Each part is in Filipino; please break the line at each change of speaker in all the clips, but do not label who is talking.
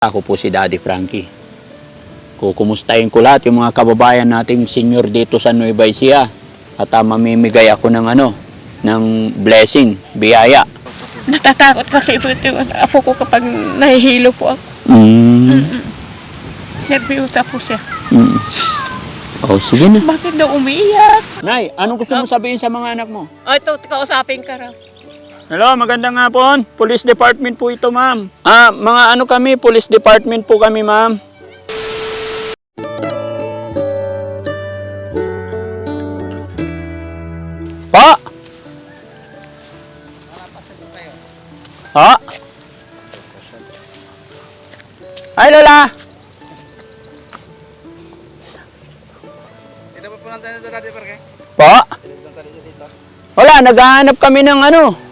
Ako po si Daddy Frankie. Kukumustahin ko lahat yung mga kababayan nating senior dito sa Nueva Ecija. At ah, mamimigay ako ng ano, ng blessing, biyaya.
Natatakot kasi po ito yung apo ko kapag nahihilo po ako.
Mm.
Nervyusa po siya.
Mm. Oh, sige na.
Bakit daw umiiyak?
Nay, anong gusto mo sabihin sa mga anak mo?
O ito, kausapin ka raw.
Hello, magandang hapon. Police Department po ito, ma'am. Ah, mga ano kami, Police Department po kami, ma'am. Pa! Ha? Ay, Lola!
Ito pa punta tayo dito dati parke.
Pa? Wala, naghahanap kami ng ano,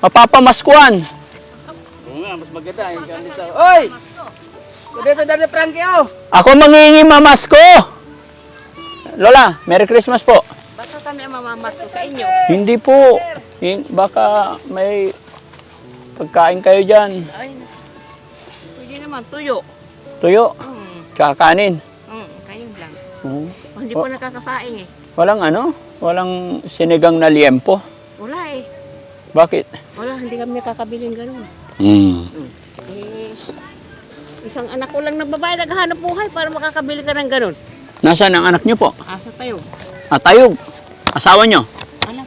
mapapamaskuan.
Oo nga, mas maganda yung ganito. Oy! Dito dati Frankie oh!
Ako mangingi mamasko! Lola, Merry Christmas po.
Basta kami ang mamamas ko sa inyo.
Hindi po. Hin- Baka may pagkain kayo dyan.
Ay, pwede naman, tuyo.
Tuyo,
Hmm,
kakanin.
hmm, kayo lang.
Oo.
Oh, hindi po nakakasaing eh.
Walang ano? Walang sinigang na liempo.
Wala eh.
Bakit?
Wala, hindi kami nakakabiling ganun.
Mm.
Eh, isang anak ko lang na babae naghahanap buhay para makakabili ka ng ganun.
Nasaan ang anak niyo po?
Asa tayo?
Atayog. Asawa niyo?
Alam.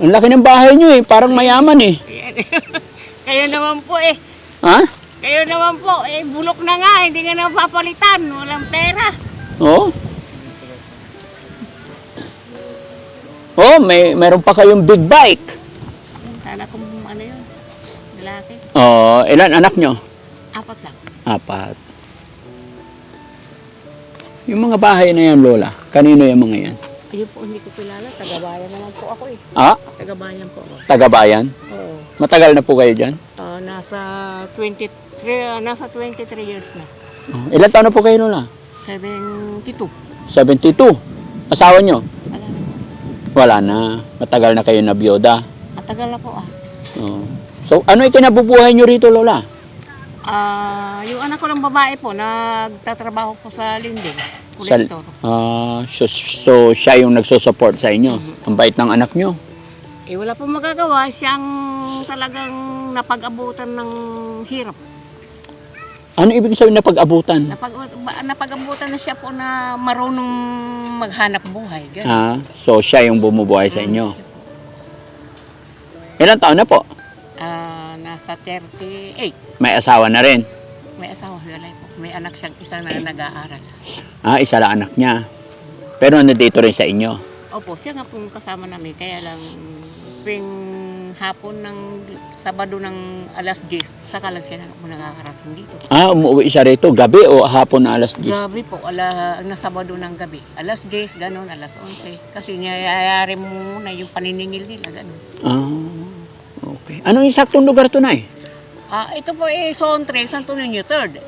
Ang laki ng bahay niyo eh. Parang mayaman eh.
Kayo naman po eh.
Ha?
Kayo naman po, eh, bulok na nga, hindi nga na papalitan, walang pera.
Oo. Oh, may meron pa kayong big bike.
Sana kung ano yun, lalaki,
Oh, ilan anak nyo?
apat lang.
Apat. Yung mga bahay na yan, Lola, kanino yung mga yan?
Ayun po, hindi ko kilala, tagabayan naman po ako eh.
Ah,
Tagabayan po ako.
tagabayan?
Oo.
Matagal na po kayo dyan?
Ah, nasa 23, ah, nasa 23 years na.
Oh, ilan taon na po kayo, Lola?
72.
72. Asawa nyo?
Wala na.
Wala na. Matagal na kayo na biyoda.
Matagal na po ah.
Oh. So, ano ikinabubuhay nyo rito, Lola?
Ah, yung anak ko ng babae po, nagtatrabaho po sa Linding, kolektor.
ah, so, so, siya yung nagsusupport sa inyo. Ang bait ng anak nyo.
Eh wala pong magagawa, siyang talagang napag-abutan ng hirap.
Ano ibig sabihin na pag-abutan?
Napag, ba- napag-abutan na siya po na marunong maghanap buhay. Ganun.
Ah, so siya yung bumubuhay sa inyo. Ilan taon na po?
Ah, nasa 38.
May asawa na rin.
May asawa, walay po. May anak siyang isa na nag-aaral.
Ah, isa lang anak niya. Pero nandito rin sa inyo.
Opo, siya nga pong kasama namin. Kaya lang, tuwing hapon ng Sabado ng alas 10, saka lang siya na nakakarating dito.
Ah, umuwi siya rito gabi o hapon na alas 10?
Gabi po, ala, na Sabado ng gabi. Alas 10, ganun, alas 11. Kasi niyayari mo muna yung paniningil nila, ganun.
Ah. Anong eksaktong lugar to na eh?
Ah, ito po eh, Sontre, Santo Niño, 3rd.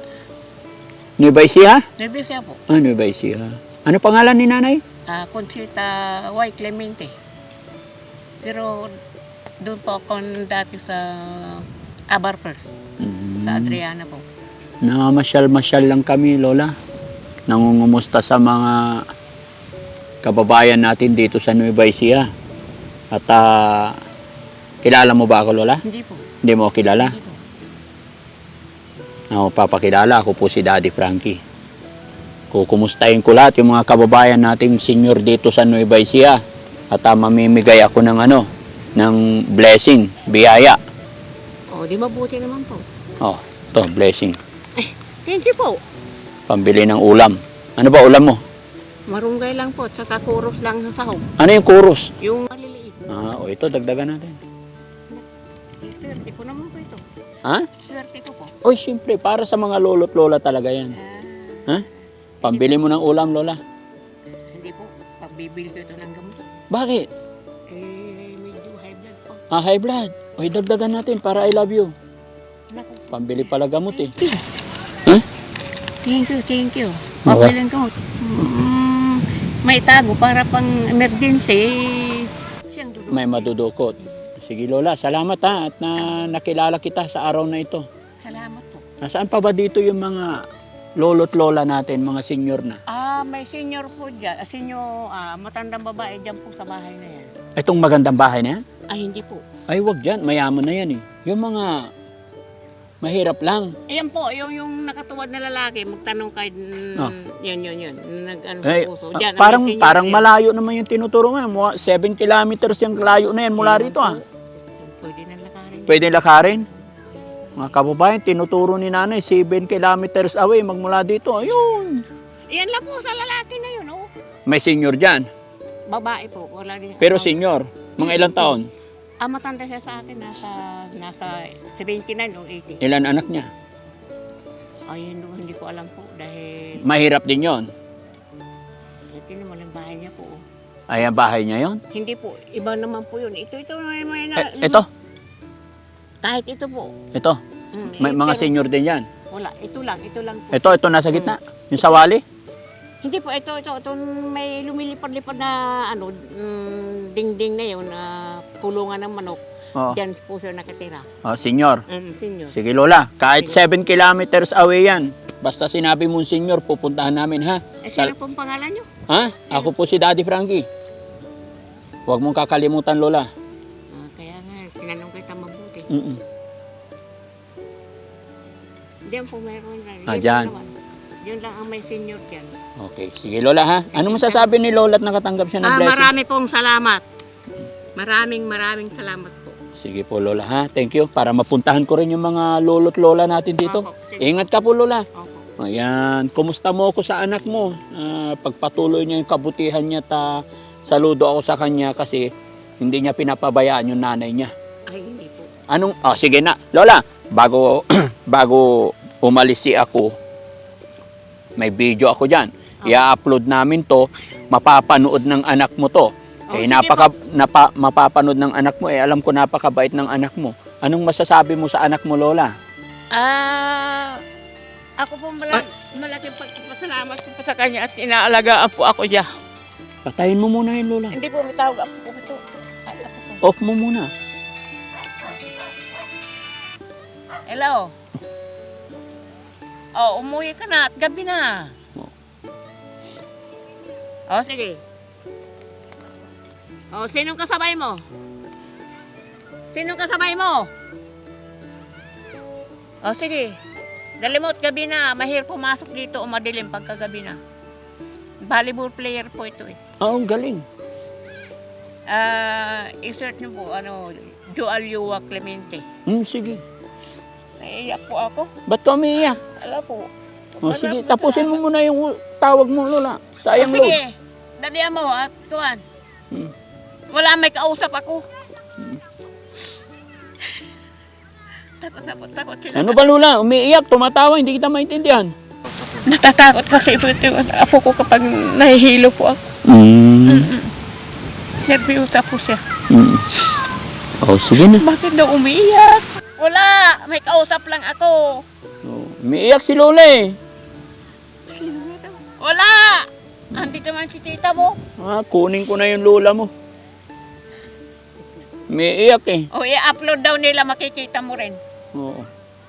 Nueva Ecija?
Nervyosa po.
Ah, Nueva Ecija. Ano pangalan ni nanay?
Ah, Conchita Y. Clemente. Pero doon po ako dati sa Abar First, sa Adriana po.
Namasyal-masyal lang kami, Lola. Nangungumusta sa mga kababayan natin dito sa Nueva Ecija. At ah, kilala mo ba ako, Lola?
Hindi po.
Hindi mo ako kilala?
Hindi po.
Ako papakilala, ako po si Daddy Frankie. Kukumustahin ko lahat yung mga kababayan nating senior dito sa Nueva Ecija. At ah, mamimigay ako ng ano, ng blessing, biyaya.
Oh, di mabuti naman po.
Oh, to blessing.
Thank you po.
Pambili ng ulam. Ano ba ulam mo?
Marunggay lang po, tsaka kuros lang sa sahog.
Ano yung kurus?
Yung maliliit.
Ah, o ito, dagdagan natin.
Swerte ko naman po ito.
Ha?
Swerte ko po.
Oy, siyempre, para sa mga lolo't lola talaga yan.
Ah,
Ha? Pambili mo ng ulam, lola.
hindi po. Pagbibili ko ito ng gamot.
Bakit?
Eh, medyo high blood po.
Ah, high blood. Oy, dagdagan natin para I love you.
Naku.
Pambili pala gamot eh. Ha?
Thank you, thank you.
Okay.
Pabilang gamot. Mm, may tago para pang emergency.
May madudukot. Sige, lola, salamat ha at na nakilala kita sa araw na ito.
Salamat po.
Nasaan pa ba dito yung mga lolo't lola natin, mga senior na?
Ah, may senior po dyan. Ah, senior, ah, matandang babae dyan po sa bahay na yan.
Itong magandang bahay na yan?
Ay, hindi po.
Ay, wag dyan. Mayaman na yan eh. Yung mga mahirap lang.
Ayan po, yung, yung nakatuwad na lalaki, magtanong kay, mm,
Ah.
yun, yun, yun, nag, ano,
Ay,
puso.
ah,
Dyan,
parang
senior
parang
dyan.
malayo naman yung tinuturo mo. 7 kilometers yung layo na yan mula rito ah.
Pwede na lakarin.
Mga kababayan, tinuturo ni nanay 7 kilometers away magmula dito. Ayun.
Yan lang po sa lalaki na yun, oh.
May senior dyan.
Babae po, wala din.
Pero senior, mga ilang taon?
Ah, matanda siya sa akin, nasa, nasa 79 o 80.
Ilan anak niya?
Ay, hindi, hindi ko alam po, dahil,
Mahirap din yon.
ito naman ang bahay niya po. oh.
Ay, ang bahay niya yon.
Hindi po, iba naman po yun. Ito, ito, may, may, na,
Eh, ito,
Kahit ito po.
ito.
Mm,
May
eh,
mga
pero
senior din yan.
Wala, ito lang, ito lang po.
Ito, ito nasa gitna. Yung sawali.
Hindi po, ito, ito, ito, may lumilipad-lipad na, ano, mm, dingding na yun, na kulungan ng manok.
Oh,
Diyan po siya nakatira.
oh senior.
Mm, senior.
Sige Lola, kahit 7 kilometers away yan. Basta sinabi mong senior, pupuntahan namin ha.
Eh, sino pong pangalan niyo?
ha? Ako po si Daddy Frankie. Huwag mong kakalimutan Lola. Mm-mm.
Diyan po meron lang.
Ah,
Yun
dyan.
lang naman. Yun lang ang may senior dyan.
Okay, sige Lola ha. Ano masasabi ni Lola at nakatanggap siya ng
Ah,
blessing?
marami pong salamat. Maraming maraming salamat po.
Sige po Lola ha. Thank you. Para mapuntahan ko rin yung mga lolo't lola natin dito.
Opo, sige.
Ingat ka po Lola.
Opo.
Ayan, kumusta mo ako sa anak mo? Ah, pagpatuloy niya yung kabutihan niya ta saludo ako sa kanya kasi hindi niya pinapabayaan yung nanay niya. Anong oh, sige na. Lola, bago bago umalis si ako, may video ako diyan. I-upload namin 'to, mapapanood ng anak mo 'to.
Oh,
eh
sige
napaka napa, mapapanood ng anak mo eh alam ko napakabait ng anak mo. Anong masasabi mo sa anak mo, Lola?
Ah, ako po mala- malaking pagpasalamat po sa kanya at inaalagaan po ako niya.
Patayin mo muna yun, Lola.
Hindi po may tawag ako po ito.
Off mo muna.
Hello. Oh, umuwi ka na at gabi na.
Oh.
Oh, sige. Oh, sinong kasabay mo? Sinong kasabay mo? Oh, sige. Dali mo at gabi na. Mahirap pumasok dito o madilim pagkagabi na. Volleyball player po ito eh.
Oo, ang galing.
Ah, i-search niyo po, ano, Joal Yua Clemente.
Hmm, sige.
Naiiyak po ako.
Ba't ka umiiyak?
Ala po.
O
Wala
sige,
po
tapusin mo muna yung tawag mo, Lola. Sayang
oh, sige. Dalihan mo at kuwan.
Hmm.
Wala may kausap ako. takot, takot, takot sila.
Ano ba, Lola? Umiiyak, tumatawa, hindi kita maintindihan.
Natatakot kasi po yung apo ko kapag nahihilo po ako.
Mm.
Nervyosa po siya.
Mm. Oh, sige na.
Bakit daw umiiyak? Wala! May kausap lang ako.
Oh, umiiyak si Lola eh.
Na? Wala! Andito man si tita mo.
Ah, kunin ko na yung Lola mo. Umiiyak eh.
O i-upload daw nila, makikita mo rin.
Oo.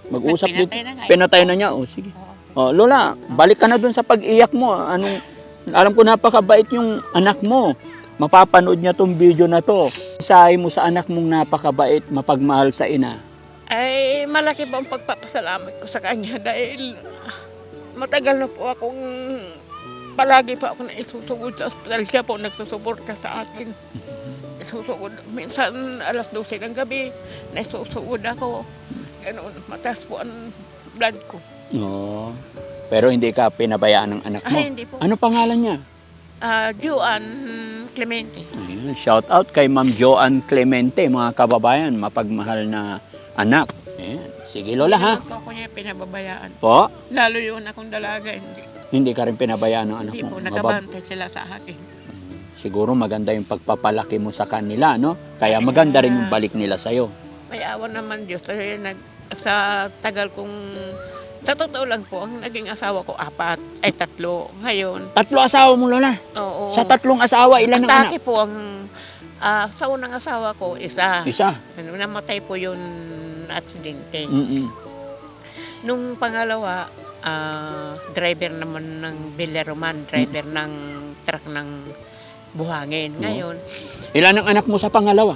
Mag-usap dito.
Pinatay na nga eh.
Pinatay na niya. Oh, sige. Oh, Lola, balik ka na dun sa pag-iyak mo. Anong, alam ko napakabait yung anak mo. Mapapanood niya tong video na to. Isahin mo sa anak mong napakabait, mapagmahal sa ina.
Ay, malaki po ang pagpapasalamat ko sa kanya dahil matagal na po akong palagi po ako na isusugod sa ospital. Siya po nagsusuporta sa akin. Isusugod. Minsan alas 12 ng gabi, naisusugod ako. Ganun, mataas po ang blood ko.
Oo. Pero hindi ka pinabayaan ng anak mo.
Ay, hindi po.
Ano pangalan niya?
Ah, Juan Clemente.
Ayun, shout out kay Ma'am Joanne Clemente, mga kababayan, mapagmahal na anak. Ayan. Sige Lola ha.
Hindi po ako niya pinababayaan.
Po,
Lalo yun akong dalaga, hindi.
hindi ka rin pinabayaan ng anak
Hindi
mo.
po, nakabantay sila sa akin.
Siguro maganda yung pagpapalaki mo sa kanila, no? Kaya maganda rin yung balik nila sa'yo.
May awa naman Diyos. Kasi nag, sa tagal kong, sa totoo lang po, ang naging asawa ko apat, ay tatlo. Ngayon,
Tatlo asawa mo, Lola.
oo.
Sa tatlong asawa, ilan ang
Atake
anak?
po ang, ah, sa unang asawa ko, isa.
Isa.
Ano, namatay po yun aksidente.
Mm-mm.
Nung pangalawa, ah, driver naman ng Bileroman, driver ng truck ng buhangin. Ngayon,
Ilan ang anak mo sa pangalawa?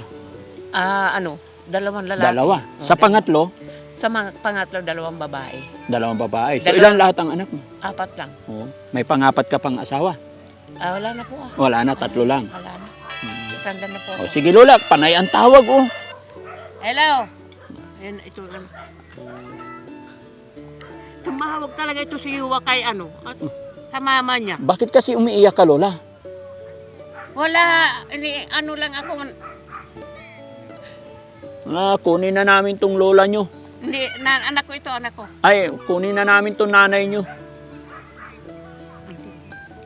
ah, ano, dalawang lalaki.
Dalawa.
Oh,
Sa
dal-
pangatlo,
Sa mga pangatlo, dalawang babae.
dalawang babae. So,
Dalawa.
ilan lahat ang anak mo?
Apat lang.
Oo. May pangapat ka pang asawa?
Ah, wala na po ah.
Wala na, tatlo lang.
Wala na. Tanda na po
O,
ako.
sige Lola, panay ang tawag oh.
Hello! Ayan, ito ano. Tumawag talaga ito si Yuwa kay ano, at sa mama niya.
Bakit kasi umiiyak ka Lola?
Wala, ini, ano lang ako,
Ah, kunin na namin tong lola nyo.
hindi, na, anak ko ito, anak ko.
Ay, kunin na namin tong nanay nyo.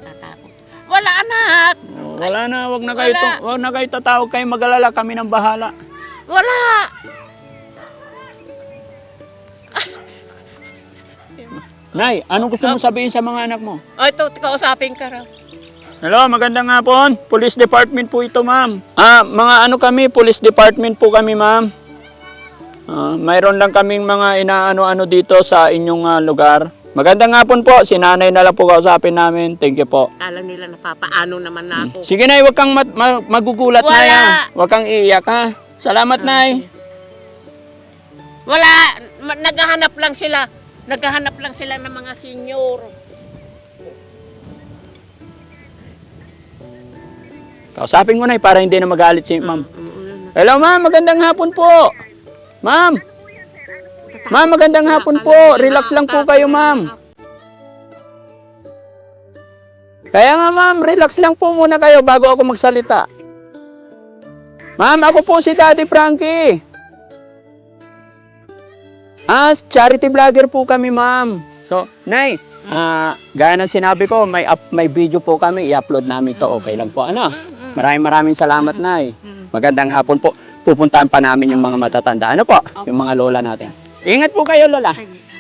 Tatakot. Wala anak!
Wala na, wag na kayo,
Wala.
wag na kayo tatawag kayo magalala, kami ng bahala.
Wala!
Nay, anong gusto mo sabihin sa mga anak mo?
O, ito, kausapin ka raw.
Hello, magandang hapon. Police Department po ito, ma'am. Ah, mga ano kami, Police Department po kami, ma'am. Ah, mayroon lang kaming mga inaano-ano dito sa inyong ah, lugar. Magandang hapon po. Si nanay na lang po kausapin namin. Thank you po.
Kala nila napapaano naman na ako.
Sige, nay, huwag kang mat- ma- magugulat,
Wala.
nay. ah. Huwag kang iiyak, ha. Salamat, nay.
Wala, ma- naghahanap lang sila. Naghahanap lang sila ng mga senior.
Kausapin mo, nay, para hindi na magalit si ma'am. Hello, ma'am. Magandang hapon po. Ma'am. Ma'am, magandang hapon po. Relax lang po kayo, ma'am. Kaya nga ma'am, relax lang po muna kayo bago ako magsalita. Ma'am, ako po si Daddy Frankie. Ah, charity vlogger po kami ma'am. So, Nay, ah, gaya ng sinabi ko, may, up, may video po kami, i-upload namin to. Okay lang po, ano? Maraming maraming salamat, Nay. Magandang hapon po. Pupuntahan pa namin yung mga matatanda. Ano po? Yung mga lola natin. Ingat po kayo, lola.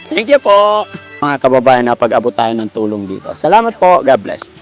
Thank you po. Mga kababayan na pag-abot tayo ng tulong dito. Salamat po. God bless.